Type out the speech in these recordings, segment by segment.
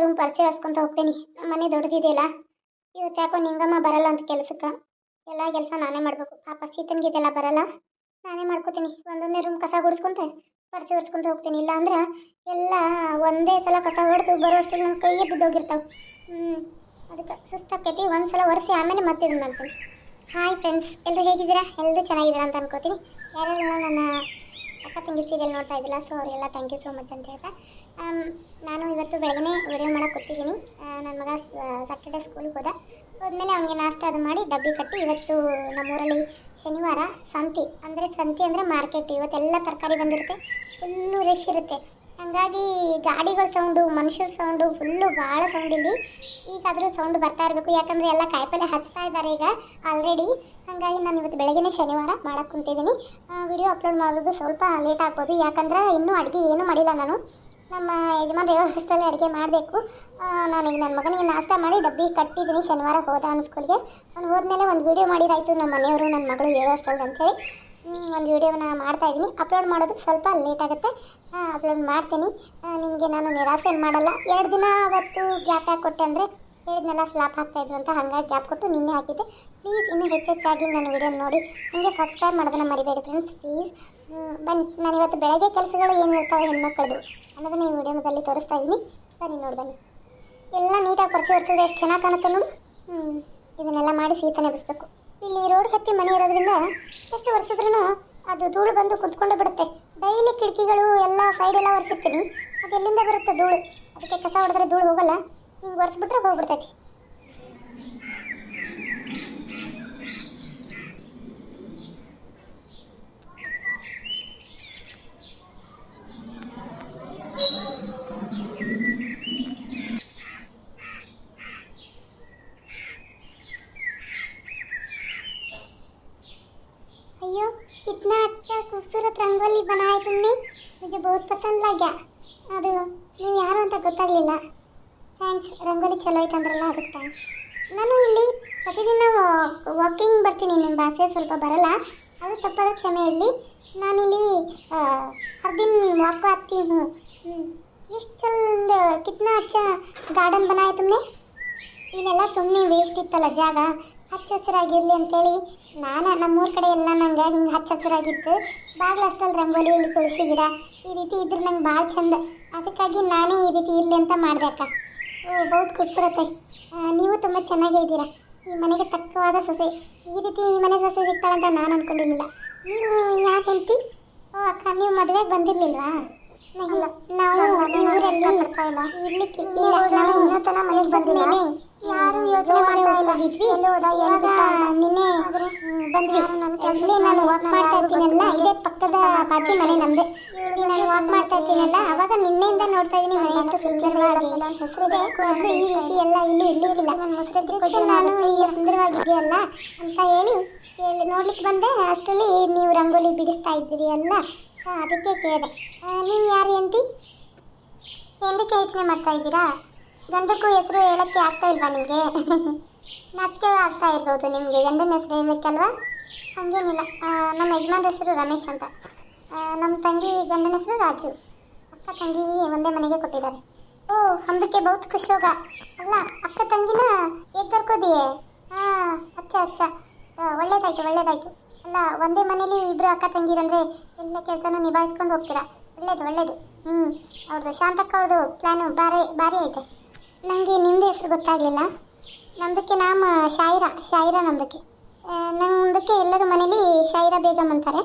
Room ಪರಿಚಯ ಹಸ್ಕೊಂತ ಹೋಗ್ತೀನಿ. ಮನೆ ದೊಡ್ಡದಿದೆಯಲ್ಲ ಇವತ್ತು ಯಾಕೋ ನಿಂಗಮ್ಮ ಬರಲ್ಲ ಅಂತ ಕೆಲಸಕ್ಕೆ. ಎಲ್ಲ ಕೆಲಸ ನಾನೇ ಮಾಡಬೇಕು. ಪಾಪ ಸೀತನ್ಗೆ ಇದೆಲ್ಲ ಬರಲ್ಲ. ನಾನೇ ಮಾಡ್ಕೋತೀನಿ. ಒಂದೊಂದೇ ರೂಮ್ ಕಸ ಗುಡಿಸ್ಕೊಂತ ಪರಿಚಯ ಹೊಡ್ಸ್ಕೊಂತ ಹೋಗ್ತೀನಿ. ಇಲ್ಲ ಅಂದ್ರೆ ಎಲ್ಲ ಒಂದೇ ಸಲ ಕಸ ಹೊಡೆದು ಬರೋಷ್ಟು ನನ್ನ ಕೈಯೇ ಬಿದ್ದೋಗಿರ್ತಾವೆ. ಹ್ಞೂ ಅದಕ್ಕೆ ಸುಸ್ತಾಕೈತಿ ಒಂದು ಸಲ ಒರೆಸಿ ಆಮೇಲೆ ಮತ್ತೆ ಇದು ಮಾಡ್ತೀನಿ. ಹಾಯ್ ಫ್ರೆಂಡ್ಸ್ ಎಲ್ಲರೂ ಹೇಗಿದ್ದೀರಾ? ಎಲ್ಲರೂ ಚೆನ್ನಾಗಿದ್ದೀರಾ ಅಂತ ಅನ್ಕೋತೀನಿ. ಯಾರೆಲ್ಲ ನನ್ನ ಅಕ್ಕ ತಂಗಿ ಸೀರಿಯಲ್ ನೋಡ್ತಾ ಇದ್ದಿಲ್ಲ ಸೊ ಅವರೆಲ್ಲ ಥ್ಯಾಂಕ್ ಯು ಸೋ ಮಚ್ ಅಂತ ಹೇಳ್ತಾ ನಾನು ಇವತ್ತು ಬೆಳಗ್ಗೆ ವಿಡಿಯೋ ಮಾಡೋಕೆ ಕೊಟ್ಟಿದ್ದೀನಿ ನನ್ನ ಮಗ ಸಾಟರ್ಡೆ ಸ್ಕೂಲ್ಗೆ ಹೋದ. ಹೋದ್ಮೇಲೆ ಅವನಿಗೆ ನಾಷ್ಟ ಅದು ಮಾಡಿ ಡಬ್ಬಿ ಕಟ್ಟಿ ಇವತ್ತು ನಮ್ಮೂರಲ್ಲಿ ಶನಿವಾರ ಸಂತಿ. ಅಂದರೆ ಸಂತಿ ಅಂದರೆ ಮಾರ್ಕೆಟ್ ಇವತ್ತೆಲ್ಲ ತರಕಾರಿ ಬಂದಿರುತ್ತೆ. ಫುಲ್ಲು ರಶ್ ಇರುತ್ತೆ. ಹಾಗಾಗಿ ಗಾಡಿಗಳ ಸೌಂಡು ಮನುಷ್ಯರ ಸೌಂಡು ಫುಲ್ಲು ಭಾಳ ಸೌಂಡ್ ಇಲ್ಲಿ. ಈಗಾದರೂ ಸೌಂಡ್ ಬರ್ತಾ ಇರಬೇಕು. ಯಾಕಂದರೆ ಎಲ್ಲ ಕಾಯಿಪಲ್ಲೆ ಹಚ್ತಾ ಇದ್ದಾರೆ ಈಗ ಆಲ್ರೆಡಿ ಹಾಗಾಗಿ ನಾನು ಇವತ್ತು ಬೆಳಗ್ಗೆ ಶನಿವಾರ ಮಾಡಕ್ಕೆ ಕುಂತಿದ್ದೀನಿ. ವಿಡಿಯೋ ಅಪ್ಲೋಡ್ ಮಾಡೋದು ಸ್ವಲ್ಪ ಲೇಟ್ ಆಗ್ಬೋದು. ಯಾಕಂದ್ರೆ ಇನ್ನೂ ಅಡುಗೆ ಏನೂ ಮಾಡಿಲ್ಲ ನಾನು. ನಮ್ಮ ಯಜಮಾನ್ರು ಹೇಳೋ ಅಡುಗೆ ಮಾಡಬೇಕು. ನಾನು ಈಗ ನನ್ನ ಮಗನಿಗೆ ನಾಷ್ಟ ಮಾಡಿ ಡಬ್ಬಿ ಕಟ್ಟಿದ್ದೀನಿ ಶನಿವಾರ ಹೋದ ಅವನ ಸ್ಕೂಲ್ಗೆ. ಅವ್ನು ಹೋದ್ಮೇಲೆ ಒಂದು ವೀಡಿಯೋ ಮಾಡಿರಾಯಿತು ನಮ್ಮ ಮನೆಯವರು ನನ್ನ ಮಗಳು ಹೇಳೋ ಅಷ್ಟಲ್ಲಿ ಅಂತೇಳಿ ಒಂದು ವೀಡಿಯೋನ ಮಾಡ್ತಾಯಿದ್ದೀನಿ ಅಪ್ಲೋಡ್ ಮಾಡೋದು ಸ್ವಲ್ಪ ಲೇಟ್ ಆಗುತ್ತೆ. ಅಪ್ಲೋಡ್ ಮಾಡ್ತೀನಿ. ನಿಮಗೆ ನಾನು ನಿರಾಸೆ ಮಾಡಲ್ಲ. ಎರಡು ದಿನ ಅವತ್ತು ಗ್ಯಾಪ್ ಯಾಕೆ ಕೊಟ್ಟೆ ಅಂದರೆ ಹೇಳಿದ್ನೆಲ್ಲ ಸ್ಲಾಪ್ ಹಾಕ್ತಾಯಿದ್ರು ಅಂತ ಹಂಗಾಗಿ ಗ್ಯಾಪ್ ಕೊಟ್ಟು ನಿನ್ನೆ ಹಾಕಿದ್ದೆ. ಪ್ಲೀಸ್ ಇನ್ನೂ ಹೆಚ್ಚೆಚ್ಚಾಗಿ ನನ್ನ ವಿಡಿಯೋ ನೋಡಿ. ಹಾಗೆ ಸಬ್ಸ್ಕ್ರೈಬ್ ಮಾಡೋದನ್ನ ಮರಿಬೇಡಿ ಫ್ರೆಂಡ್ಸ್ ಪ್ಲೀಸ್ ಬನ್ನಿ. ನಾನು ಇವತ್ತು ಬೆಳಗ್ಗೆ ಕೆಲಸಗಳು ಏನು ಇರ್ತಾವೆ ಹೆಣ್ಮಕ್ಳದು ಅನ್ನೋದನ್ನ ಈ ವಿಡಿಯೋದಲ್ಲಿ ತೋರಿಸ್ತಾ ಇದ್ದೀನಿ. ಬನ್ನಿ ನೋಡಿ, ಬನ್ನಿ. ಎಲ್ಲ ನೀಟಾಗಿ ಪರಿಚಯ ಒರೆಸಿದ್ರೆ ಎಷ್ಟು ಚೆನ್ನಾಗಿ ಕಾಣುತ್ತೆ ನೋಡು. ಹ್ಞೂ ಇದನ್ನೆಲ್ಲ ಮಾಡಿ ಸೀತನೆ ಎಬ್ಬಿಸ್ಬೇಕು ಇಲ್ಲಿ ರೋಡ್ ಹತ್ತಿ ಮನೆ ಇರೋದ್ರಿಂದ ಎಷ್ಟು ಒರೆಸಿದ್ರೂ ಅದು ಧೂಳು ಬಂದು ಕುತ್ಕೊಂಡೇ ಬಿಡುತ್ತೆ. ಡೈಲಿ ಕಿಟಕಿಗಳು ಎಲ್ಲ ಸೈಡ್ ಎಲ್ಲ ಒರೆಸಿರ್ತೀನಿ. ಅದು ಎಲ್ಲಿಂದ ಬರುತ್ತೆ ಧೂಳು? ಅದಕ್ಕೆ ಕಸ ಹೊಡೆದ್ರೆ ಧೂಳು ಹೋಗಲ್ಲ. ಹಿಂಗೆ ಒರೆಸ್ಬಿಟ್ರೆ ಹೋಗ್ಬಿಡ್ತೈತಿ अयो कितना अच्छा खूबसूरत रंगोली बनाए तुमने मुझे बहुत पसंद लगा ಅದು ನೀವು ಯಾರು ಅಂತ ಗೊತ್ತಾಗಲಿಲ್ಲ ರಂಗೋಲಿ ಚಲೋ ಐತೆ ಅಂದ್ರಲ್ಲ ಅದಕ್ಕೆ. ನಾನು ಇಲ್ಲಿ ಪ್ರತಿದಿನ ವಾಕಿಂಗ್ ಬರ್ತೀನಿ ನಿಮ್ಮ ಭಾಷೆ ಸ್ವಲ್ಪ ಬರಲ್ಲ. ಅದು ತಪ್ಪದ ಕ್ಷಮೆ ಇರಲಿ. ನಾನಿಲ್ಲಿ ಹರ್ ದಿನ ವಾಕ್ ಹೂँ ಎಷ್ಟು ಚಂದ, ಕಿತ್ನಾ ಹಚ್ಚ ಗಾರ್ಡನ್ ಬನಾಯ ತುಮ್ನೆ ಇಲ್ಲೆಲ್ಲ ಸುಮ್ಮನೆ ವೇಸ್ಟ್ ಇತ್ತಲ್ಲ ಜಾಗ. ಹಚ್ಚ ಹಸಿರಾಗಿರಲಿ ಅಂತೇಳಿ. ನಾನು, ನಮ್ಮೂರ ಕಡೆ ಎಲ್ಲ ನಂಗೆ ಹಿಂಗೆ ಹಚ್ಚ ಹಸಿರಾಗಿತ್ತು. ಬಾಗಿಲು ಅಷ್ಟಲ್ಲಿ ರಂಗೋಲಿ, ಇಲ್ಲಿ ತುಳಸಿ ಗಿಡ ಈ ರೀತಿ ಇದ್ರೆ ನಂಗೆ ಭಾಳ ಚಂದ. ಅದಕ್ಕಾಗಿ ನಾನೇ ಈ ರೀತಿ ಇರಲಿ ಅಂತ ಮಾಡಿದೆ ಅಕ್ಕ. ಓ ಖುಷಿ ಬರುತ್ತೆ ನೀವು ತುಂಬ ಚೆನ್ನಾಗೇ ಇದ್ದೀರಾ. ಈ ಮನೆಗೆ ತಕ್ಕವಾದ ಸೊಸೆ. ಈ ರೀತಿ ಈ ಮನೆ ಸೊಸೆ ಸಿಗ್ತಾಳಂತ ನಾನು ಅಂದ್ಕೊಂಡಿರಲಿಲ್ಲ ನೀವು ಯಾಕೆ ಹೆಂಡ್ತಿ? ಓ, ಅಕ್ಕ, ನೀವು ಮದುವೆಗೆ ಬಂದಿರಲಿಲ್ವಾ? ಇಲ್ಲ ನಾವು ಇರ್ಲಿಕ್ಕೆ ಇಲ್ಲ ನಾವು ಇನ್ನೂ ತನ ಮನೆಗೆ ಬಂದಿಲ್ಲ. ಯಾರು ಯೋಚನೆ ಮಾಡ್ತಾ ಇಲ್ಲ. ಇದ್ವಿ ಇವಾಗ ನಿನ್ನೆ ಹ್ಮ್, ಬಂದ್ವಿ ಅಲ್ಲಿ ನಾನು ವಾಕ್ ಮಾಡ್ತಾ ಇರ್ತೀನಲ್ಲ ಇದೇ ಪಕ್ಕದ ಬಾಜು ಮನೆ ನಮ್ಮದು ಇಲ್ಲಿ ನಾನು ವಾಕ್ ಮಾಡ್ತಾ ಇರ್ತೀನಲ್ಲ ಅವಾಗ ನಿನ್ನೆಯಿಂದ ನೋಡ್ತಾ ಇದೀನಿ ಮನೆ ಎಷ್ಟು ಸುಂದರವಾಗಿ ಹೆಸರಿದೆ ಮೊದಲು ಈ ರೀತಿ ಎಲ್ಲ ಇಲ್ಲಿ ಇರ್ಲಿಕ್ಕಿಲ್ಲ. ಅದಕ್ಕೆ ನಾನು ಈ ಸುಂದರವಾಗಿದೆಯಲ್ಲ ಅಂತ ಹೇಳಿ ನೋಡ್ಲಿಕ್ಕೆ ಬಂದೆ ಅಷ್ಟರಲ್ಲಿ ನೀವು ರಂಗೋಲಿ ಬಿಡಿಸ್ತಾ ಇದ್ದೀರಿ ಅಲ್ಲ. ಅದಕ್ಕೆ ಕೇಳಿದೆ. ನೀವು ಯಾರು ಎಂತಿ ಎಂದಕ್ಕೆ ಯೋಚನೆ ಮಾಡ್ತಾ ಇದ್ದೀರಾ? ಗಂಡಕ್ಕೂ ಹೆಸರು ಹೇಳಕ್ಕೆ ಆಗ್ತಾ ಇಲ್ವಾ ನಿಮಗೆ? ನಾಚಿಕೆ ಆಗ್ತಾ ಇರ್ಬೋದು ನಿಮಗೆ. ಗಂಡನ ಹೆಸರು ಹೇಳಕ್ಕಲ್ವಾ? ಹಾಗೇನಿಲ್ಲ. ನಮ್ಮ ಯಜಮಾನ್ರ ಹೆಸರು ರಮೇಶ್ ಅಂತ. ನಮ್ಮ ತಂಗಿ ಗಂಡನ ಹೆಸರು ರಾಜು. ಅಕ್ಕ ತಂಗಿ ಒಂದೇ ಮನೆಗೆ ಕೊಟ್ಟಿದ್ದಾರೆ. ಓ ಹಂದಕ್ಕೆ ಬಹುತ್ ಖುಷಿ ಅಲ್ಲ, ಅಕ್ಕ ತಂಗಿನ ಏಕ್ ಕರ್ಕೋದಿಯೇ ಹಾಂ ಅಚ್ಚ. ಅಚ್ಚ ಒಳ್ಳೇದಾಯ್ತು ಒಳ್ಳೇದಾಯ್ತು. ಅಲ್ಲ, ಒಂದೇ ಮನೇಲಿ ಇಬ್ಬರು ಅಕ್ಕ ತಂಗಿರಂದ್ರೆ ಎಲ್ಲ ಕೆಲಸನೂ ನಿಭಾಯಿಸ್ಕೊಂಡು ಹೋಗ್ತೀರಾ? ಒಳ್ಳೇದು ಒಳ್ಳೇದು. ಹ್ಞೂ ಅವ್ರದ್ದು ಶಾಂತಕ್ಕ ಅವ್ರದ್ದು ಪ್ಲ್ಯಾನು ಭಾರಿ ಭಾರಿ ಐತೆ. ನನಗೆ ನಿಮ್ಮದು ಹೆಸರು ಗೊತ್ತಾಗಲಿಲ್ಲ. ನಮ್ಮದಕ್ಕೆ ನಾಮ ಶಾಯಿರಾ ಶಾಯಿರಾ ನಮ್ಮದಕ್ಕೆ ನಮ್ಮದಕ್ಕೆ ಎಲ್ಲರೂ ಮನೇಲಿ ಶಾಯಿರಾ ಬೇಗಮ್ ಅಂತಾರೆ.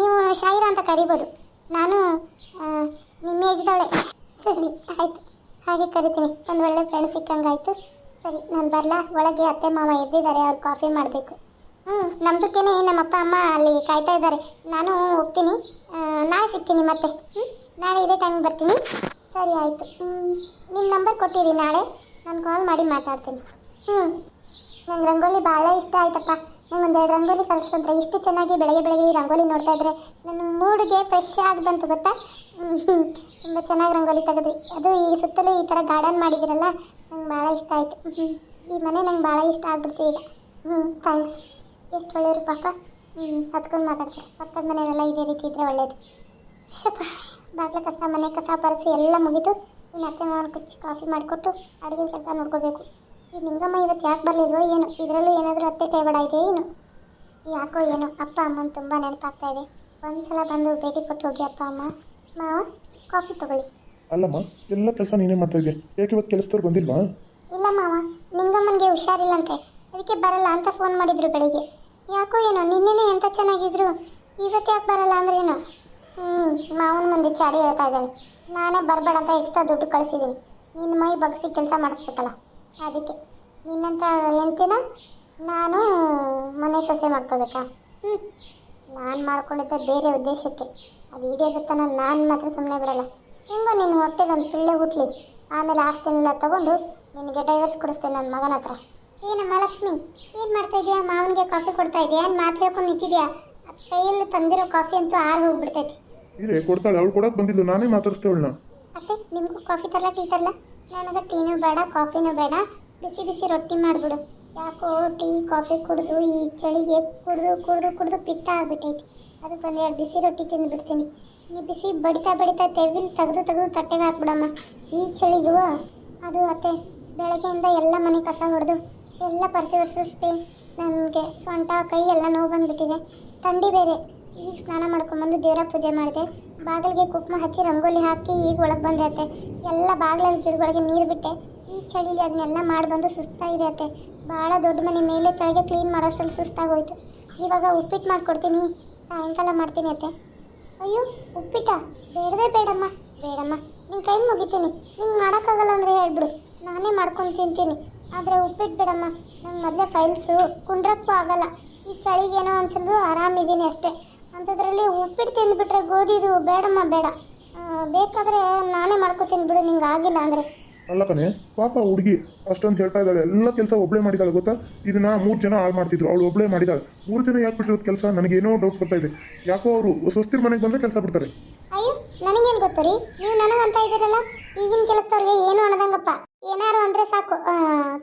ನೀವು ಶಾಯಿರಾ ಅಂತ ಕರಿಬೋದು. ನಾನು ನಿಮ್ಮ ಏಜ್ದವಳೆ ಸರಿ, ಆಯಿತು. ಹಾಗೆ ಕರಿತೀನಿ. ಒಂದು ಒಳ್ಳೆ ಫ್ರೆಂಡ್ ಸಿಕ್ಕಂಗಾಯಿತು. ಸರಿ, ನಾನು ಬರಲಾ? ಒಳಗೆ ಅತ್ತೆ, ಮಾವ ಎದ್ದಿದ್ದಾರೆ ಅವ್ರು ಕಾಫಿ ಮಾಡಬೇಕು. ಹ್ಞೂ ನಮ್ದಕ್ಕೇನೆ ನಮ್ಮ ಅಪ್ಪ, ಅಮ್ಮ ಅಲ್ಲಿ ಕಾಯ್ತಾ ಇದ್ದಾರೆ. ನಾನು ಹೋಗ್ತೀನಿ. ನಾಳೆ ಸಿಗ್ತೀನಿ ಮತ್ತೆ. ಹ್ಞೂ ನಾಳೆ ಇದೇ ಟೈಮಿಗೆ ಬರ್ತೀನಿ. ಸರಿ ಆಯಿತು. ನಿಮ್ಮ ನಂಬರ್ ಕೊಟ್ಟಿರಿ ನಾಳೆ. ನಾನು ಕಾಲ್ ಮಾಡಿ ಮಾತಾಡ್ತೀನಿ. ಹ್ಞೂ ನಂಗೆ ರಂಗೋಲಿ ಭಾಳ ಇಷ್ಟ ಆಯ್ತಪ್ಪ. ನಂಗೆ ಒಂದೆರಡು ರಂಗೋಲಿ ಕಲಿಸ್ಕೊಂಡ್ರೆ ಇಷ್ಟು ಚೆನ್ನಾಗಿ ಬೆಳಗ್ಗೆ ಬೆಳಗ್ಗೆ ಈ ರಂಗೋಲಿ ನೋಡ್ತಾ ಇದ್ರೆ ನನ್ನ ಮೂಡಿಗೆ ಫ್ರೆಶ್ ಆಗಿ ಬಂತು ಗೊತ್ತಾ? ತುಂಬ ಚೆನ್ನಾಗಿ ರಂಗೋಲಿ ತೆಗೆದ್ರಿ. ಅದು ಈ ಸುತ್ತಲೂ ಈ ಥರ ಗಾರ್ಡನ್ ಮಾಡಿದಿರಲ್ಲ ನಂಗೆ ಭಾಳ ಇಷ್ಟ ಆಯಿತು. ಈ ಮನೆ ನಂಗೆ ಭಾಳ ಇಷ್ಟ ಆಗ್ಬಿಡ್ತು ಈಗ. ಹ್ಞೂ ಥ್ಯಾಂಕ್ಸ್ ಎಷ್ಟು ಒಳ್ಳೆಯವರು ಪಾಪ. ಹ್ಞೂ ಹತ್ಕೊಂಡು ಮಾತಾಡ್ತಾರೆ ಪಕ್ಕದ ಮನೆಯವರೆಲ್ಲ ಇದೇ ರೀತಿ ಇದ್ದರೆ ಒಳ್ಳೇದು. ಶಪ್ಪ ಬಾಗಿಲ ಕಸ ಮನೆ ಕಸ ಪರಿಸಿ ಎಲ್ಲ ಮುಗಿತು ಇನ್ನು ಅತ್ತೆ ಮಾವನ ಕುಚ್ಚಿ ಕಾಫಿ ಮಾಡಿಕೊಟ್ಟು ಅಡುಗೆ ಕೆಲಸ ನೋಡ್ಕೋಬೇಕು. ಈ ನಿಂಗಮ್ಮ ಇವತ್ತು ಯಾಕೆ ಬರಲಿಲ್ವೋ ಏನು ಇದರಲ್ಲೂ ಏನಾದರೂ ಅತ್ತೆ ಕೈವಾಡ ಇದೆ ಏನು? ಯಾಕೋ ಏನೋ ಅಪ್ಪ ಅಮ್ಮನ ತುಂಬ ನೆನಪಾಗ್ತಾ ಇದೆ. ಒಂದ್ಸಲ ಬಂದು ಭೇಟಿ ಕೊಟ್ಟು ಹೋಗಿ ಅಪ್ಪ ಅಮ್ಮ. ಮಾವ ಕಾಫಿ ತಗೊಳ್ಳಿ. ಅಲ್ಲಮ್ಮ ಎಲ್ಲ ಕೆಲಸ ನೀನೇ ಮಾಡ್ತಾ ಇದೆಯಾ ಯಾಕೆ ಇವತ್ತು ಕೆಲಸದವ್ರು ಬಂದಿಲ್ವಾ? ಇಲ್ಲ ಮಾವ ನಿಂಗಮ್ಮನಿಗೆ ಹುಷಾರಿಲ್ಲಂತೆ. ಅದಕ್ಕೆ ಬರಲ್ಲ ಅಂತ ಫೋನ್ ಮಾಡಿದ್ರು ಬೆಳಿಗ್ಗೆ. ಯಾಕೋ ಏನೋ, ನಿನ್ನೆನೇ ಎಂಥ ಚೆನ್ನಾಗಿದ್ರು? ಇವತ್ತು ಯಾಕೆ ಬರಲ್ಲ ಅಂದ್ರೆ ಏನೋ ಹ್ಞೂ ಮಾವನ ಮುಂದೆ ಚಾಡಿ ಹೇಳ್ತಾ ಇದ್ದಾಳೆ ನಾನೇ ಬರಬೇಡ ಅಂತ ಎಕ್ಸ್ಟ್ರಾ ದುಡ್ಡು ಕಳಿಸಿದ್ದೀನಿ. ನಿನ್ನ ಮೈ ಬಗ್ಸಿ ಕೆಲಸ ಮಾಡಿಸ್ಬೇಕಲ್ಲ. ಅದಕ್ಕೆ. ನಿನ್ನಂತ ಹೇಳ್ತೀನ ನಾನು ಮನೆ ಸೊಸೆ ಮಾಡ್ಕೋಬೇಕಾ? ಹ್ಞೂ ನಾನು ಮಾಡ್ಕೊಂಡಿದ್ದೆ ಬೇರೆ ಉದ್ದೇಶಕ್ಕೆ. ಅದು ಈಡೇರುತ್ತಾನ ನಾನು ಮಾತ್ರ ಸುಮ್ಮನೆ ಬಿಡಲ್ಲ. ಹೆಂಗೋ ನಿನ್ನ ಹೊಟ್ಟೆಗೆ ಒಂದು ಪಿಳ್ಳೆ ಹುಟ್ಲಿ. ಆಮೇಲೆ ಆಸ್ತಿನೆಲ್ಲ ತಗೊಂಡು ನಿನಗೆ ಡೈವರ್ಸ್ ಕೊಡಿಸ್ತೇನೆ ನನ್ನ ಮಗನ ಹತ್ರ. ಏನಮ್ಮ ಲಕ್ಷ್ಮಿ ಏನು ಮಾಡ್ತಾ ಇದೀಯಾ? ಮಾವನಿಗೆ ಕಾಫಿ ಕೊಡ್ತಾ ಇದೆಯಾ? ಏನು ಮಾತು ಹೇಳ್ಕೊಂಡು ನಿಂತಿದ್ಯಾ? ಕೈಯಲ್ಲಿ ತಂದಿರೋ ಕಾಫಿ ಅಂತೂ ಆರು ಹೋಗ್ಬಿಡ್ತೈತಿ. ಇರೇ ಕೊಡ್ತಾಳೆ ಅವಳು ಕೊಡೋಕೆ ಬಂದಿದ್ದು ನಾನೇ ಮಾತಾಡಿಸ್ತೇ ಅವಳನ್ನ. ಅತ್ತೆ ನಿಮಗೂ ಕಾಫಿ ತರಲ್ಲ ಟೀ ತರಲ್ಲ ನನಗೆ ಟೀನೂ ಬೇಡ ಕಾಫಿನೂ ಬೇಡ. ಬಿಸಿ ಬಿಸಿ ರೊಟ್ಟಿ ಮಾಡಿಬಿಡು. ಯಾಕೋ ಟೀ ಕಾಫಿ ಕುಡಿದು ಈ ಚಳಿಗೆ ಕುಡಿದು ಕುಡಿದು ಕುಡಿದು ಪಿತ್ತ ಆಗ್ಬಿಟ್ಟೈತಿ. ಅದಕ್ಕೆ ಒಂದೆರಡು ಬಿಸಿ ರೊಟ್ಟಿ ತಿಂದುಬಿಡ್ತೀನಿ. ನೀ ಬಿಸಿ ಬಡಿತಾ ಬಡಿತಾ ತೆವಿಲ್ ತೆಗೆದು ತೆಗೆದು ತಟ್ಟೆಗೆ ಹಾಕ್ಬಿಡಮ್ಮ. ಈ ಚಳಿಗೂ ಅದು ಅತ್ತೆ ಬೆಳಗ್ಗೆಯಿಂದ ಎಲ್ಲ ಮನೆ ಕಸ ಹೊಡೆದು ಎಲ್ಲ ಪರಿಸಿ ಒರೆಸಿಟ್ಟು ನನಗೆ ಸೊಂಟ ಕೈ ಎಲ್ಲ ನೋವು ಬಂದುಬಿಟ್ಟಿದೆ. ಥಂಡಿ ಬೇರೆ. ಈಗ ಸ್ನಾನ ಮಾಡ್ಕೊಂಬಂದು ದೇವರ ಪೂಜೆ ಮಾಡಿದೆ. ಬಾಗಿಲಿಗೆ ಕುಂಕುಮ ಹಚ್ಚಿ ರಂಗೋಲಿ ಹಾಕಿ ಈಗ ಒಳಗೆ ಬಂದೆ ಅತ್ತೆ ಎಲ್ಲ ಬಾಗಿಲಲ್ಲಿ ಗಿಡಗಳಿಗೆ ನೀರು ಬಿಟ್ಟೆ. ಈ ಚಳಿಲಿ ಅದನ್ನೆಲ್ಲ ಮಾಡಿ ಬಂದು ಸುಸ್ತಾಗಿದೆ ಅತ್ತೆ. ಭಾಳ ದೊಡ್ಡ ಮನೆ ಮೇಲೆ ಕೆಳಗೆ ಕ್ಲೀನ್ ಮಾಡೋಷ್ಟರಲ್ಲಿ ಸುಸ್ತಾಗೋಯ್ತು. ಇವಾಗ ಉಪ್ಪಿಟ್ಟು ಮಾಡಿಕೊಡ್ತೀನಿ. ಸಾಯಂಕಾಲ ಮಾಡ್ತೀನಿ ಅತ್ತೆ. ಅಯ್ಯೋ ಉಪ್ಪಿಟ್ಟ ಬೇಡವೇ ಬೇಡಮ್ಮ. ಬೇಡಮ್ಮ ನಿನ್ನ ಕೈ ಮುಗಿತೀನಿ. ನಿಂಗೆ ಮಾಡೋಕ್ಕಾಗಲ್ಲ ಅಂದರೆ ಹೇಳ್ಬಿಡು. ನಾನೇ ಮಾಡ್ಕೊಂಡು ತಿಂತೀನಿ. ಆದರೆ ಉಪ್ಪಿಟ್ಟು ಬಿಡಮ್ಮ ನಂಗೆ ಮೊದಲೇ ಫೈಲ್ಸು ಕುಂಡ್ರಕ್ಕೂ ಆಗಲ್ಲ. ಈ ಚಳಿಗೇನೋ ಸ್ವಲ್ಪ ಆರಾಮಿದ್ದೀನಿ ಅಷ್ಟೇ. ಅಂಥದ್ರಲ್ಲಿ ಉಪ್ಪಿಟ್ಟು ತಿಂದುಬಿಟ್ರೆ ಗೋಧಿದು ಬೇಡಮ್ಮ ಬೇಡ. ಬೇಕಾದ್ರೆ ನಾನೇ ಮಾಡ್ಕೊತೀನಿ ಬಿಡು ನಿಂಗೆ ಆಗಿಲ್ಲ ಅಂದರೆ. ಅಲ್ಲ ಕಣೆ ಪಾಪ ಹುಡುಗಿ ಅಷ್ಟೊಂದು ಹೇಳ್ತಾ ಇದ್ದಾಳೆ. ಎಲ್ಲ ಕೆಲಸ ಒಬ್ಳೆ ಮಾಡಿದಾಳೆ ಗೊತ್ತಾ? ಇದನ್ನ ಮೂರು ಜನ ಹಾಳು ಮಾಡ್ತಿದ್ರು. ಅವಳು ಒಬ್ಳೆ ಮಾಡಿದಾಳೆ ಮೂರು ಜನ ಯಾಕೆ ಬಿಟ್ಟಿರೋದು ಕೆಲಸ? ನನಗೇನೋ ಡೌಟ್ ಬರ್ತಾ ಇದೆ. ಯಾಕೋ ಅವರು ಸ್ವಸ್ತಿರ ಮನೆಗೆ ಬಂದ್ರೆ ಕೆಲಸ ಬಿಡ್ತಾರೆ. ಅಯ್ಯೋ ನನಗೇನು ಗೊತ್ತು ರೀ? ನೀವು ನನಗಂತ ಇದ್ದೀರಲ್ಲ? ಈಗಿನ ಕೆಲಸದವ್ರಿಗೆ ಏನು ಅನ್ನದಂಗಪ್ಪ. ಏನಾರು ಅಂದರೆ ಸಾಕು.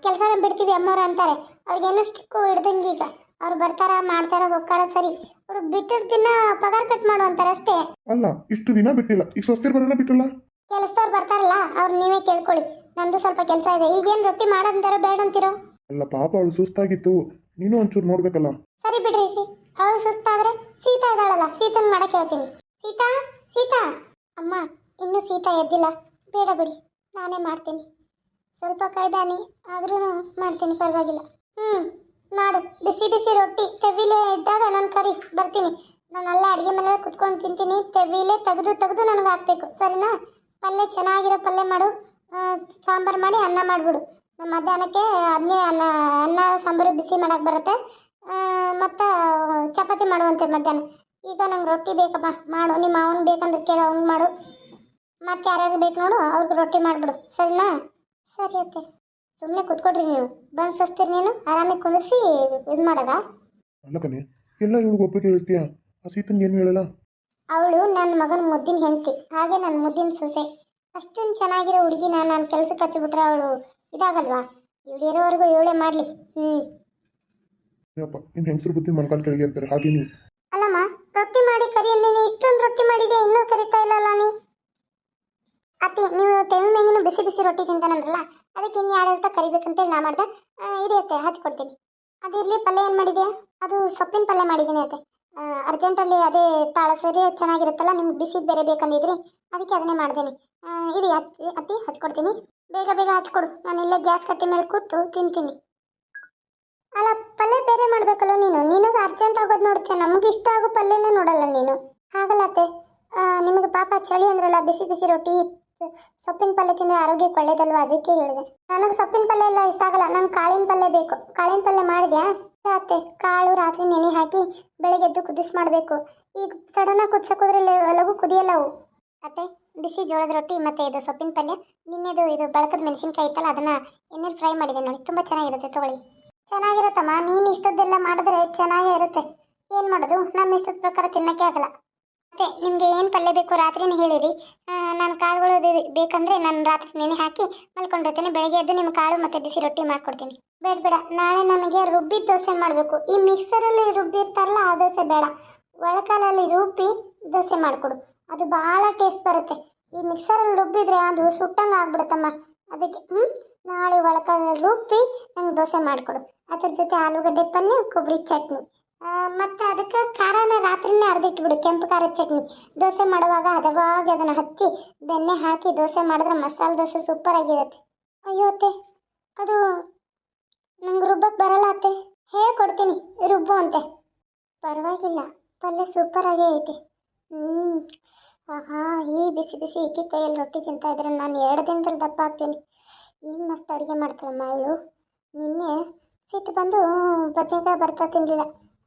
ಕೆಲಸ ಬಿಡ್ತೀವಿ ಅಮ್ಮವ್ರು ಅಂತಾರೆ. ಅವ್ರಿಗೇನು ಸ್ಟಿಕ್ಕು ಹಿಡ್ದಂಗೆ ಈಗ. ಅವ್ರು ಬರ್ತಾರ ಮಾಡ್ತಾರ ಹೋಗ್ತಾರ ಸರಿ. ಅವ್ರು ಬಿಟ್ಟಿದ ದಿನ ಪಗಾರ ಕಟ್ ಮಾಡು ಅಂತಾರೆ ಅಷ್ಟೇ. ಅಲ್ಲ ಇಷ್ಟು ದಿನ ಬಿಟ್ಟಿಲ್ಲ. ಈಗ ಸ್ವಸ್ತಿರ ಬರೋಣ ಬಿಟ್ಟಿಲ್ಲ? ಕೆಲಸದವ್ರು ಬರ್ತಾರಲ್ಲ ಅವ್ರು ನೀವೇ ಕೇಳ್ಕೊಳ್ಳಿ. ನಂದು ಸ್ವಲ್ಪ ಕೆಲಸ ಇದೆ. ಈಗೇನು ರೊಟ್ಟಿ ಮಾಡೋದಂತಾರೋ ಬೇಡ ಅಂತೀರೋ? ಅಲ್ಲ ಪಾಪ ಅವಳು ಸುಸ್ತಾಗಿತ್ತು. ನೀನು ಒಂಚೂರು ನೋಡ್ಬೇಕಲ್ಲ? ಸರಿ ಬಿಡ್ರಿ ಅವಳು ಸುಸ್ತಾದ್ರೆ ಸೀತಾ ಇದ್ದಾಳಲ್ಲ ಸೀತನ್ ಮಾಡಕ್ಕೆ ಹೇಳ್ತೀನಿ. ಸೀತಾ ಸೀತಾ. ಅಮ್ಮ ಇನ್ನು ಸೀತಾ ಎದ್ದಿಲ್ಲ. ಬೇಡ ಬಿಡಿ. ನಾನೇ ಮಾಡ್ತೀನಿ. ಸ್ವಲ್ಪ ಕೈದಾನಿ ಆದ್ರೂ ಮಾಡ್ತೀನಿ, ಪರವಾಗಿಲ್ಲ. ಹ್ಞೂ ಮಾಡು. ಬಿಸಿ ಬಿಸಿ ರೊಟ್ಟಿ ತೆವಿಲೆ ಇದ್ದಾಗ ನಾನು ಕರಿ, ಬರ್ತೀನಿ. ನಾನು ಅಲ್ಲೇ ಅಡುಗೆ ಮನೆಯಲ್ಲಿ ಕುತ್ಕೊಂಡು ತಿಂತೀನಿ. ತೆವಿಲೆ ತೆಗೆದು ತೆಗೆದು ನನಗೆ ಹಾಕ್ಬೇಕು. ಸರಿನಾ? ಪಲ್ಯ ಚೆನ್ನಾಗಿರೋ ಪಲ್ಯ ಮಾಡು. ಸಾಂಬಾರು ಮಾಡಿ ಅನ್ನ ಮಾಡಿಬಿಡು. ನಮ್ಮ ಮಧ್ಯಾಹ್ನಕ್ಕೆ ಅದನ್ನೇ ಅನ್ನ ಅನ್ನ ಸಾಂಬಾರು ಬಿಸಿ ಮಾಡಕ್ಕೆ ಬರುತ್ತೆ. ಮತ್ತು ಚಪಾತಿ ಮಾಡುವಂತೆ ಮಧ್ಯಾಹ್ನ. ಈಗ ನಂಗೆ ರೊಟ್ಟಿ ಬೇಕಪ್ಪ. ಮಾಡು. ನಿಮ್ಮ ಅವನು ಬೇಕಂದ್ರೆ ಕೇಳು, ಅವ್ನು ಮಾಡು. ಮತ್ತೆ ಯಾರ್ಯಾರು ಬೇಕು ನೋಡು, ಅವ್ರಿಗೆ ರೊಟ್ಟಿ ಮಾಡಿಬಿಡು. ಸರಿನಾ? ಸರಿ ಅತ್ತೆ ಸುಮ್ಮನೆ ಕೂತ್ಕೊಡ್ರಿ ನೀವು. ಬಂದು ಸಸ್ತೀರಿ ನೀನು. ಆರಾಮಾಗಿ ಕುಂದಿರಿಸಿ ಇದು ಮಾಡೋದಾ. ಅಲ್ಲ ಕಣೆ ಎಲ್ಲ ಇವಳಿಗೆ ಒಪ್ಪಿಗೆ ಹೇಳ್ತೀಯಾ? ಆ ಸೀತನ್ಗೆ ಏನು ಹೇಳಲ್ಲ? ಅವಳು ನನ್ನ ಮಗನ ಮುದ್ದಿನ ಹೆಂಡತಿ. ಹಾಗೆ ನನ್ನ ಮುದ್ದಿನ ಸೊಸೆ. ಅಷ್ಟೊಂದು ಚೆನ್ನಾಗಿರೋ ಹುಡುಗಿನ ನಾನು ಕೆಲಸಕ್ಕೆ ಹಚ್ಚಿಬಿಟ್ರೆ ಅವಳು ಇದಾಗಲ್ವಾ? ಇವಳು ಇರೋವರೆಗೂ ಇವಳೇ ಮಾಡಲಿ ಹ್ಞೂ ನಿಮ್ಮ ಹೆಂಗಸರು ಬುದ್ಧಿ ಮನ್ಕಾಲ್ ಕೆಳಗೆ ಅಂತಾರೆ. ಹಾಗೆ ನೀವು. ಅಲ್ಲಮ್ಮ ರೊಟ್ಟಿ ಮಾಡಿ ಕರಿ ಅಂದಿನಿ. ಇಷ್ಟೊಂದು ರೊಟ್ಟಿ ಮಾಡಿದೆ ಇನ್ನೂ ಕರಿತಾ ಇಲ್ಲಲ್ಲ ನೀ? ಅತ್ತಿ, ನೀವು ತೆವಿ ಮೆಂಗಿನ ಬಿಸಿ ಬಿಸಿ ರೊಟ್ಟಿ ತಿಂತಾನಂದ್ರಲ್ಲ, ಅದಕ್ಕೆ ಇನ್ನು ಕರಿಬೇಕಂತ ಕರಿಬೇಕಂತೇಳಿ ನಾ ಮಾಡ್ದೆ. ಇರಿ ಅತ್ತೆ, ಹಚ್ಕೊಡ್ತೀನಿ. ಅದಿರಲಿ ಪಲ್ಯ ಏನು ಮಾಡಿದೆ ಅದು ಸೊಪ್ಪಿನ ಪಲ್ಯ ಮಾಡಿದ್ದೀನಿ ಅತ್ತೆ. ಅರ್ಜೆಂಟಲ್ಲಿ ಅದೇ ತಾಳ ಸರಿ ಚೆನ್ನಾಗಿರುತ್ತಲ್ಲ, ನಿಮ್ಗೆ ಬಿಸಿ ಬೇರೆ ಬೇಕಂದಿದ್ರಿ ಅದಕ್ಕೆ ಅದನ್ನೇ ಮಾಡ್ದೇನೆ. ಇರಿ ಅತ್ತಿ ಅತ್ತಿ, ಹಚ್ಕೊಡ್ತೀನಿ. ಬೇಗ ಬೇಗ ಹಚ್ಕೊಡು, ನಾನು ಇಲ್ಲೇ ಗ್ಯಾಸ್ ಕಟ್ಟಿ ಮೇಲೆ ಕೂತು ತಿಂತೀನಿ. ಅಲ್ಲ, ಪಲ್ಯ ಬೇರೆ ಮಾಡಬೇಕಲ್ಲ ನೀನು? ನಿನಗೆ ಅರ್ಜೆಂಟ್ ಆಗೋದು ನೋಡ್ತೀಯ, ನಮ್ಗೆ ಇಷ್ಟ ಆಗೋ ಪಲ್ಯನೇ ನೋಡಲ್ಲ ನೀನು. ಹಾಗಲ್ಲ ಅತ್ತೆ. ನಿಮಗೆ ಪಾಪ ಚಳಿ ಅಂದ್ರಲ್ಲ, ಬಿಸಿ ಬಿಸಿ ರೊಟ್ಟಿ ಸೊಪ್ಪಿನ ಪಲ್ಯ ತಿಂದರೆ ಆರೋಗ್ಯಕ್ಕೆ ಒಳ್ಳೇದಲ್ವಾ? ಅದಕ್ಕೆ ಹೇಳಿದೆ. ನನಗೆ ಸೊಪ್ಪಿನ ಪಲ್ಯ ಎಲ್ಲ ಇಷ್ಟ ಆಗಲ್ಲ. ನಂಗೆ ಕಾಳಿನ ಪಲ್ಯ ಬೇಕು. ಕಾಳಿನ ಪಲ್ಯ ಮಾಡಿದ್ಯಾ? ಅತ್ತೆ. ಕಾಳು ರಾತ್ರಿ ನೆನೆ ಹಾಕಿ ಬೆಳಗ್ಗೆ ಎದ್ದು ಕುದಿಸ್ ಮಾಡಬೇಕು. ಈಗ ಸಡನ್ನಾಗಿ ಕುದಿಸೋಕೋದ್ರೆ ಲಘು ಕುದಿಯಲ್ಲ ಅವು. ಅತ್ತೆ, ಬಿಸಿ ಜೋಳದ ರೊಟ್ಟಿ ಮತ್ತು ಇದು ಸೊಪ್ಪಿನ ಪಲ್ಯ. ನಿನ್ನೆದು ಇದು ಬಳಕದ ಮೆಣಸಿನ್ಕಾಯಿ ಇತ್ತಲ್ಲ, ಅದನ್ನು ಎಣ್ಣೆಲಿ ಫ್ರೈ ಮಾಡಿದೆ ನೋಡಿ. ತುಂಬ ಚೆನ್ನಾಗಿರುತ್ತೆ ತಗೊಳ್ಳಿ. ಚೆನ್ನಾಗಿರುತ್ತಮ್ಮ. ನೀನು ಇಷ್ಟದ್ದೆಲ್ಲ ಮಾಡಿದ್ರೆ ಚೆನ್ನಾಗೇ ಇರುತ್ತೆ. ಏನು ಮಾಡೋದು? ನಮ್ಮ ಇಷ್ಟದ ಪ್ರಕಾರ ತಿನ್ನೋಕ್ಕೆ ಆಗಲ್ಲ. ಮತ್ತೆ ನಿಮಗೆ ಏನು ಪಲ್ಯ ಬೇಕು ರಾತ್ರಿನೇ ಹೇಳಿರಿ. ನಾನು ಕಾಳುಗಳು ಬೇಕಂದ್ರೆ ನಾನು ರಾತ್ರಿ ನೆನೆ ಹಾಕಿ ಮಲ್ಕೊಂಡಿರ್ತೇನೆ. ಬೆಳಗ್ಗೆ ಎದ್ದು ನಿಮ್ಮ ಕಾಳು ಮತ್ತು ಬಿಸಿ ರೊಟ್ಟಿ ಮಾಡ್ಕೊಡ್ತೀನಿ. ಬೇಡ ಬೇಡ. ನಾಳೆ ನಮಗೆ ರುಬ್ಬಿದ ದೋಸೆ ಮಾಡಬೇಕು. ಈ ಮಿಕ್ಸರಲ್ಲಿ ರುಬ್ಬಿರ್ತಾರಲ್ಲ ಆ ದೋಸೆ ಬೇಡ. ಒಳಕಾಲಲ್ಲಿ ರುಬ್ಬಿ ದೋಸೆ ಮಾಡಿಕೊಡು. ಅದು ಭಾಳ ಟೇಸ್ಟ್ ಬರುತ್ತೆ. ಈ ಮಿಕ್ಸರಲ್ಲಿ ರುಬ್ಬಿದ್ರೆ ಅದು ಸುಟ್ಟಂಗೆ ಆಗ್ಬಿಡುತ್ತಮ್ಮ. ಅದಕ್ಕೆ ಹ್ಞೂ ನಾಳೆ ಒಳಕಾಲಲ್ಲಿ ರುಬ್ಬಿ ನಂಗೆ ದೋಸೆ ಮಾಡಿಕೊಡು. ಅದ್ರ ಜೊತೆ ಆಲೂಗಡ್ಡೆ ಪಲ್ಯ, ಕೊಬ್ಬರಿ ಚಟ್ನಿ. ಮತ್ತು ಅದಕ್ಕೆ ಖಾರನ ರಾತ್ರಿನೇ ಅರ್ದಿಟ್ಬಿಡು. ಕೆಂಪು ಖಾರದ ಚಟ್ನಿ. ದೋಸೆ ಮಾಡುವಾಗ ಹದವಾಗಿ ಅದನ್ನು ಹಚ್ಚಿ ಬೆಣ್ಣೆ ಹಾಕಿ ದೋಸೆ ಮಾಡಿದ್ರೆ ಮಸಾಲೆ ದೋಸೆ ಸೂಪರ್ ಆಗಿರುತ್ತೆ. ಅಯ್ಯೋ ಅತ್ತೆ, ಅದು ನಂಗೆ ರುಬ್ಬಕ್ಕೆ ಬರಲ್ಲ ಅತ್ತೆ. ಹೇಳ್ಕೊಡ್ತೀನಿ ರುಬ್ಬು ಅಂತೆ. ಪರವಾಗಿಲ್ಲ, ಪಲ್ಯ ಸೂಪರ್ ಆಗೇ ಐತಿ. ಹ್ಞೂ ಆಹಾ, ಈ ಬಿಸಿ ಬಿಸಿ ಇಕ್ಕಿ ಕೈಯಲ್ಲಿ ರೊಟ್ಟಿ ತಿಂತಾ ಇದ್ರೆ ನಾನು ಎರಡು ದಿನದಲ್ಲಿ ದಪ್ಪ ಆಗ್ತೀನಿ. ಏನು ಮಸ್ತ್ ಅಡುಗೆ ಮಾಡ್ತಾಳಮ್ಮ ಇವಳು. ನಿನ್ನೆ ಸಿಟ್ಟು ಬಂದು ಬದನೆಕಾಯಿ ಬರ್ತಾ ತಿನ್ನಲಿಲ್ಲ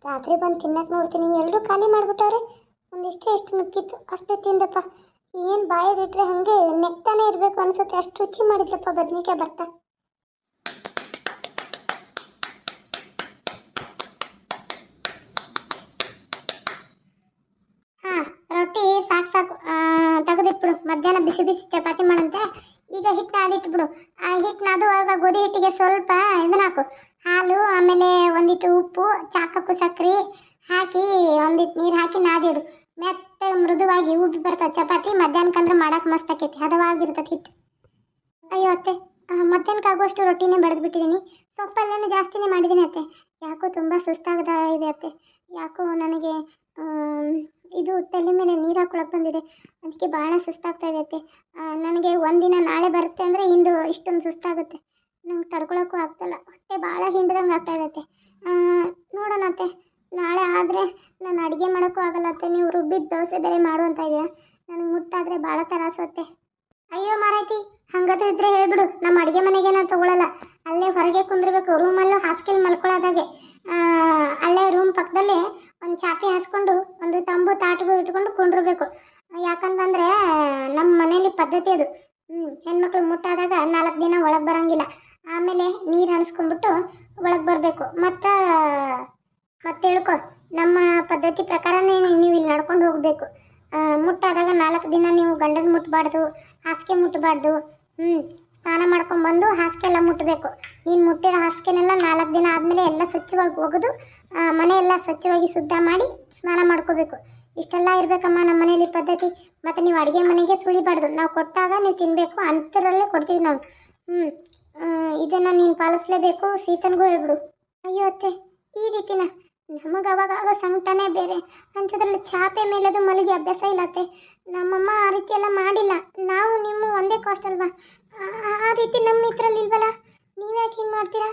ರಾತ್ರಿ ಬಂದು ತಿನ್ನಕ್ಕೆ ನೋಡ್ತೀನಿ. ಎಲ್ಲರೂ ಖಾಲಿ ಮಾಡಿಬಿಟ್ಟವ್ರೆ. ಒಂದಿಷ್ಟು ಎಷ್ಟು ಮುಕ್ಕಿತ್ತು. ಅಷ್ಟೇ ತಿಂದಪ್ಪ. ಏನು ಬಾಯಿಗಿಟ್ರೆ ಹಾಗೆ ನೆಕ್ತಾನೆ ಇರಬೇಕು ಅನಿಸುತ್ತೆ. ಅಷ್ಟು ರುಚಿ ಮಾಡಿದ್ಲಪ್ಪ ಬದ್ನಿಕಾಯಿ ಬರ್ತಾ. ಹಾಂ, ರೊಟ್ಟಿ ಸಾಕು ಸಾಕು. ತೆಗೆದಿಟ್ಬಿಡು. ಮಧ್ಯಾಹ್ನ ಬಿಸಿ ಬಿಸಿ ಚಪಾತಿ ಮಾಡಂತೆ ಈಗ ಹಿಟ್ಟು ನಾದಿಟ್ಬಿಡು ಆ ಹಿಟ್ಟು ನಾದುವಾಗ ಗೋಧಿ ಹಿಟ್ಟಿಗೆ ಸ್ವಲ್ಪ ಇದನ್ನ ಹಾಕು ಹಾಲು ಆಮೇಲೆ ಒಂದಿಟ್ಟು ಉಪ್ಪು ಚಾಕಪ್ಪು ಸಕ್ಕರೆ ಹಾಕಿ ಒಂದಿಟ್ಟು ನೀರು ಹಾಕಿ ನಾದಿಡು ಮೆತ್ತ ಮೃದುವಾಗಿ ಉಬ್ಬಿ ಬರ್ತದೆ ಚಪಾತಿ ಮಧ್ಯಾಹ್ನಕ್ಕಂದ್ರೆ ಮಾಡಕ್ಕೆ ಮಸ್ತ್ ಆಕೈತಿ ಹದವಾಗಿರ್ತದೆ ಹಿಟ್ಟು ಅಯ್ಯೋ ಅತ್ತೆ ಮಧ್ಯಾಹ್ನಕ್ಕೆ ಆಗುವಷ್ಟು ರೊಟ್ಟಿನೇ ಬೆಳೆದು ಬಿಟ್ಟಿದ್ದೀನಿ ಸೊಪ್ಪೆಲ್ಲನೂ ಜಾಸ್ತಿನೇ ಮಾಡಿದ್ದೀನಿ ಅತ್ತೆ. ಯಾಕೋ ತುಂಬ ಸುಸ್ತಾಗದ ಇದೆ ಅತ್ತೆ. ಯಾಕೋ ನನಗೆ ಇದು ತಲೆ ಮೇಲೆ ನೀರು ಹಾಕೊಳಕ್ಕೆ ಬಂದಿದೆ. ಅದಕ್ಕೆ ಭಾಳ ಸುಸ್ತಾಗ್ತಾ ಇದೆ ಅತ್ತೆ. ನನಗೆ ಒಂದಿನ ನಾಳೆ ಬರುತ್ತೆ ಅಂದರೆ ಇಂದು ಇಷ್ಟೊಂದು ಸುಸ್ತಾಗುತ್ತೆ. ನಂಗೆ ತಡ್ಕೊಳಕ್ಕೂ ಆಗ್ತಲ್ಲ. ಹೊಟ್ಟೆ ಭಾಳ ಹಿಂಡ್ದಂಗೆ ಆಗ್ತಾ ಇದೆ ಅತ್ತೆ. ನೋಡೋಣ ಅತ್ತೆ. ನಾಳೆ ಆದರೆ ನಾನು ಅಡುಗೆ ಮಾಡೋಕ್ಕೂ ಆಗಲ್ಲ ಅತ್ತೆ. ನೀವು ರುಬ್ಬಿದ ದೋಸೆ ಬೇರೆ ಮಾಡು ಅಂತ ಇದ್ದೀರಾ ನನಗೆ ಮುಟ್ಟಾದರೆ ಭಾಳ ತರಾಸು ಅತ್ತೆ. ಅಯ್ಯೋ ಹಂಗದು ಇದ್ರೆ ಹೇಳ್ಬಿಡು, ನಮ್ಮ ಅಡುಗೆ ಮನೆಗೆ ನಾನು ತಗೊಳಲ್ಲ. ಅಲ್ಲೇ ಹೊರಗೆ ಕುಂದಿರ್ಬೇಕು ರೂಮಲ್ಲೂ ಹಾಸ್ಗೆಲ್ ಮಲ್ಕೊಳ್ಳೋದಾಗೆ ಅಲ್ಲೇ ರೂಮ್ ಪಕ್ಕದಲ್ಲಿ ಒಂದು ಚಾಪಿ ಹಾಸ್ಕೊಂಡು, ಒಂದು ತಂಬು ತಾಟು ಇಟ್ಕೊಂಡು ಕುಂಡಿರ್ಬೇಕು ಯಾಕಂತಂದ್ರೆ ನಮ್ಮ ಮನೇಲಿ ಪದ್ಧತಿ ಅದು. ಹ್ಞೂ ಹೆಣ್ಮಕ್ಳು ಮುಟ್ಟಾದಾಗ ನಾಲ್ಕು ದಿನ ಒಳಗೆ ಬರಂಗಿಲ್ಲ. ಆಮೇಲೆ ನೀರು ಹಣಿಸ್ಕೊಂಡ್ಬಿಟ್ಟು ಒಳಗೆ ಬರಬೇಕು. ಮತ್ತು, ಮತ್ತೆ ಹೇಳ್ಕೊ, ನಮ್ಮ ಪದ್ಧತಿ ಪ್ರಕಾರನೇ ನೀವು ಇಲ್ಲಿ ನಡ್ಕೊಂಡು ಹೋಗಬೇಕು. ಮುಟ್ಟಾದಾಗ ನಾಲ್ಕು ದಿನ ನೀವು ಗಂಡನ ಮುಟ್ಟಬಾರ್ದು ಹಾಸಿಗೆ ಮುಟ್ಟಬಾರ್ದು ಹ್ಞೂ ಸ್ನಾನ ಮಾಡ್ಕೊಂಡ್ಬಂದು ಹಾಸಿಗೆ ಎಲ್ಲ ಮುಟ್ಟಬೇಕು ನೀನು ಮುಟ್ಟಿರೋ ಹಾಸಿಗೆನೆಲ್ಲ ನಾಲ್ಕು ದಿನ ಆದಮೇಲೆ ಎಲ್ಲ ಸ್ವಚ್ಛವಾಗಿ ಒಗೆದು ಮನೆಯೆಲ್ಲ ಸ್ವಚ್ಛವಾಗಿ ಶುದ್ಧ ಮಾಡಿ ಸ್ನಾನ ಮಾಡ್ಕೋಬೇಕು. ಇಷ್ಟೆಲ್ಲ ಇರಬೇಕಮ್ಮ ನಮ್ಮ ಮನೇಲಿ ಪದ್ಧತಿ. ಮತ್ತು ನೀವು ಅಡುಗೆ ಮನೆಗೆ ಸುಳಿಬಾರ್ದು. ನಾವು ಕೊಟ್ಟಾಗ ನೀವು ತಿನ್ನಬೇಕು ಅಂತರಲ್ಲೇ ಕೊಡ್ತೀವಿ ನಾವು. ಹ್ಞೂ ಇದನ್ನು ನೀನು ಪಾಲಿಸ್ಲೇಬೇಕು. ಸೀತನ್ಗೂ ಹೇಳ್ಬಿಡು. ಅಯ್ಯೋ ಅತ್ತೆ, ಈ ರೀತಿನ. ನಮಗೆ ಅವಾಗ ಆಗ ಸಂಕಟನೇ ಬೇರೆ. ಅಂಥದ್ರಲ್ಲಿ ಚಾಪೆ ಮೇಲದು ಮಲಗಿ ಅಭ್ಯಾಸ ಇಲ್ಲತ್ತೆ. ನಮ್ಮಮ್ಮ ಆ ರೀತಿ ಎಲ್ಲ ಮಾಡಿಲ್ಲ. ನಾವು ನಿಮ್ಮ ಒಂದೇ ಕಾಸ್ಟ್ ಅಲ್ವಾ? ಆ- ರೀತಿ ನಮ್ಮ ಇದ್ರಲ್ಲಿ ಇಲ್ವಲ್ಲ? ನೀವ್ಯಾಕೆ ಹಿಂಗೆ ಮಾಡ್ತೀರಾ?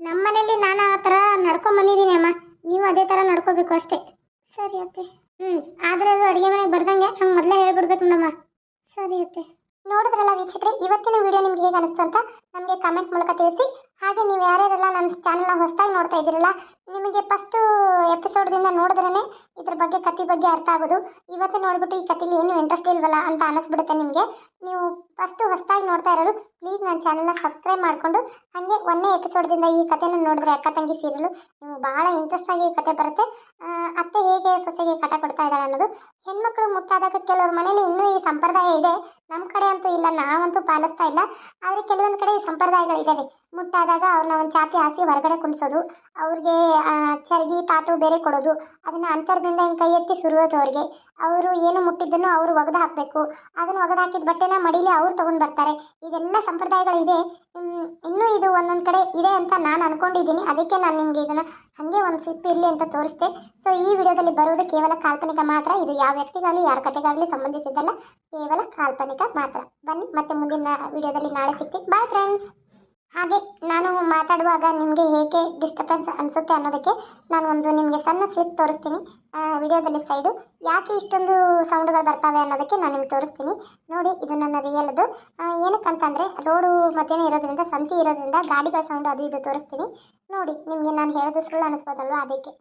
ನಮ್ಮ ಮನೇಲಿ ನಾನು ಆ ಥರ ನಡ್ಕೊಂಡ್ ಅಮ್ಮ. ನೀವು ಅದೇ ಥರ ನಡ್ಕೋಬೇಕು ಅಷ್ಟೇ. ಸರಿ ಅತ್ತೆ. ಹ್ಞೂ ಆದರೆ ಅದು ಅಡುಗೆ ಮನೆಗೆ ಬರ್ದಂಗೆ ನಂಗೆ ಮೊದಲೇ ಹೇಳ್ಬಿಡ್ಬೇಕು ನೋಡಮ್ಮ. ಸರಿ ಅತ್ತೆ. ನೋಡಿದ್ರಲ್ಲ ವೀಕ್ಷಕರೇ, ಇವತ್ತಿನ ವಿಡಿಯೋ ನಿಮ್ಗೆ ಹೇಗೆ ಅನಿಸ್ತು ಅಂತ ನಮಗೆ ಕಮೆಂಟ್ ಮೂಲಕ ತಿಳಿಸಿ. ಹಾಗೆ ನೀವು ಯಾರ್ಯಾರೆಲ್ಲ ನನ್ನ ಚಾನಲ್ನ ಹೊಸದಾಗಿ ನೋಡ್ತಾ ಇದ್ದೀರಲ್ಲ, ನಿಮಗೆ ಫಸ್ಟು ಎಪಿಸೋಡ್ದಿಂದ ನೋಡಿದ್ರೇ ಇದ್ರ ಬಗ್ಗೆ ಕತೆ ಬಗ್ಗೆ ಅರ್ಥ ಆಗೋದು. ಇವತ್ತೇ ನೋಡಿಬಿಟ್ಟು ಈ ಕಥೆಲಿ ಏನು ಇಂಟ್ರೆಸ್ಟ್ ಇಲ್ವಲ್ಲ ಅಂತ ಅನ್ನಿಸ್ಬಿಡುತ್ತೆ ನಿಮಗೆ. ನೀವು ಫಸ್ಟು ಹೊಸದಾಗಿ ನೋಡ್ತಾ ಇರೋರು ಪ್ಲೀಸ್ ನನ್ನ ಚಾನಲ್ನ ಸಬ್ಸ್ಕ್ರೈಬ್ ಮಾಡಿಕೊಂಡು, ಹಾಗೆ ಒಂದೇ ಎಪಿಸೋಡ್ದಿಂದ ಈ ಕಥೆನ ನೋಡಿದ್ರೆ ಅಕ್ಕ ತಂಗಿ ಸೀರಿಯಲು ನೀವು ಭಾಳ ಇಂಟ್ರೆಸ್ಟಾಗಿ ಕತೆ ಬರುತ್ತೆ. ಅತ್ತೆ ಹೇಗೆ ಸೊಸೆಗೆ ಕಟ ಕೊಡ್ತಾ ಇದ್ದಾರೆ ಅನ್ನೋದು. ಹೆಣ್ಮಕ್ಳು ಮುಟ್ಟಾದಾಗ ಕೆಲವ್ರ ಮನೇಲಿ ಇನ್ನೂ ಈ ಸಂಪ್ರದಾಯ ಇದೆ. ನಮ್ಮ ಕಡೆ ಅಂತೂ ಇಲ್ಲ, ನಾವಂತೂ ಪಾಲಿಸ್ತಾ ಇಲ್ಲ. ಆದರೆ ಕೆಲವೊಂದು ಕಡೆ ಈ ಸಂಪ್ರದಾಯಗಳಿದ್ದಾವೆ ಮುಟ್ಟಾದಾಗ ಅವ್ರನ್ನ ಒಂದು ಚಾಪಿ ಹಾಸಿ ಹೊರಗಡೆ ಕುಣಿಸೋದು, ಅವ್ರಿಗೆ ಚರ್ಗಿ, ತಾಟು ಬೇರೆ ಕೊಡೋದು, ಅದನ್ನು ಅಂತರದಿಂದ ಹಿಂಗೆ ಕೈ ಎತ್ತಿ ಸುರಿಯೋದು ಅವ್ರಿಗೆ. ಅವರು ಏನು ಮುಟ್ಟಿದ್ದನ್ನು ಅವರು ಒಗೆದು ಹಾಕಬೇಕು. ಅದನ್ನು ಒಗೆದು ಹಾಕಿದ ಬಟ್ಟೆನ ಮಡಿಲಿ ಅವ್ರು ತೊಗೊಂಡು ಬರ್ತಾರೆ. ಇದೆಲ್ಲ ಸಂಪ್ರದಾಯಗಳಿದೆ ಇನ್ನೂ ಇದು ಒಂದೊಂದು ಕಡೆ ಇದೆ ಅಂತ ನಾನು ಅಂದ್ಕೊಂಡಿದ್ದೀನಿ ಅದಕ್ಕೆ ನಾನು ನಿಮಗೆ ಇದನ್ನು ಹಾಗೆ ಒಂದು ಸ್ಲಿಪ್ ಇರಲಿ ಅಂತ ತೋರಿಸ್ದೆ. ಸೊ ಈ ವಿಡಿಯೋದಲ್ಲಿ ಬರೋದು ಕೇವಲ ಕಾಲ್ಪನಿಕ ಮಾತ್ರ. ಇದು ಯಾವ ವ್ಯಕ್ತಿಗಾಗಲಿ, ಯಾರ ಕಥೆಗಾಗಲಿ ಸಂಬಂಧಿಸಿದ್ದಲ್ಲ ಕೇವಲ ಕಾಲ್ಪನಿಕ ಮಾತ್ರ. ಬನ್ನಿ, ಮತ್ತೆ ಮುಂದಿನ ವಿಡಿಯೋದಲ್ಲಿ ನಾಳೆ ಸಿಗ್ತೀನಿ. ಬಾಯ್ ಫ್ರೆಂಡ್ಸ್ ಹಾಗೆ ನಾನು ಮಾತಾಡುವಾಗ ನಿಮಗೆ ಹೇಗೆ ಡಿಸ್ಟರ್ಬೆನ್ಸ್ ಅನಿಸುತ್ತೆ ಅನ್ನೋದಕ್ಕೆ ನಾನು ಒಂದು ನಿಮಗೆ ಸಣ್ಣ ಸ್ಲಿಪ್ ತೋರಿಸ್ತೀನಿ. ವಿಡಿಯೋದಲ್ಲಿ ಸೈಡು ಯಾಕೆ ಇಷ್ಟೊಂದು ಸೌಂಡ್ಗಳು ಬರ್ತವೆ ಅನ್ನೋದಕ್ಕೆ ನಾನು ನಿಮ್ಗೆ ತೋರಿಸ್ತೀನಿ. ನೋಡಿ, ಇದು ನನ್ನ ರಿಯಲ್ದು ಏನಕ್ಕಂತಂದರೆ ರೋಡು ಮಧ್ಯಾಹ್ನ ಇರೋದ್ರಿಂದ, ಸಂತಿ ಇರೋದ್ರಿಂದ ಗಾಡಿಗಳ ಸೌಂಡ್ ಅದು ಇದು ತೋರಿಸ್ತೀನಿ. ನೋಡಿ, ನಿಮಗೆ ನಾನು ಹೇಳೋದು ಸುಳ್ಳು ಅನ್ನಿಸ್ಬೋದಲ್ವ ಅದಕ್ಕೆ.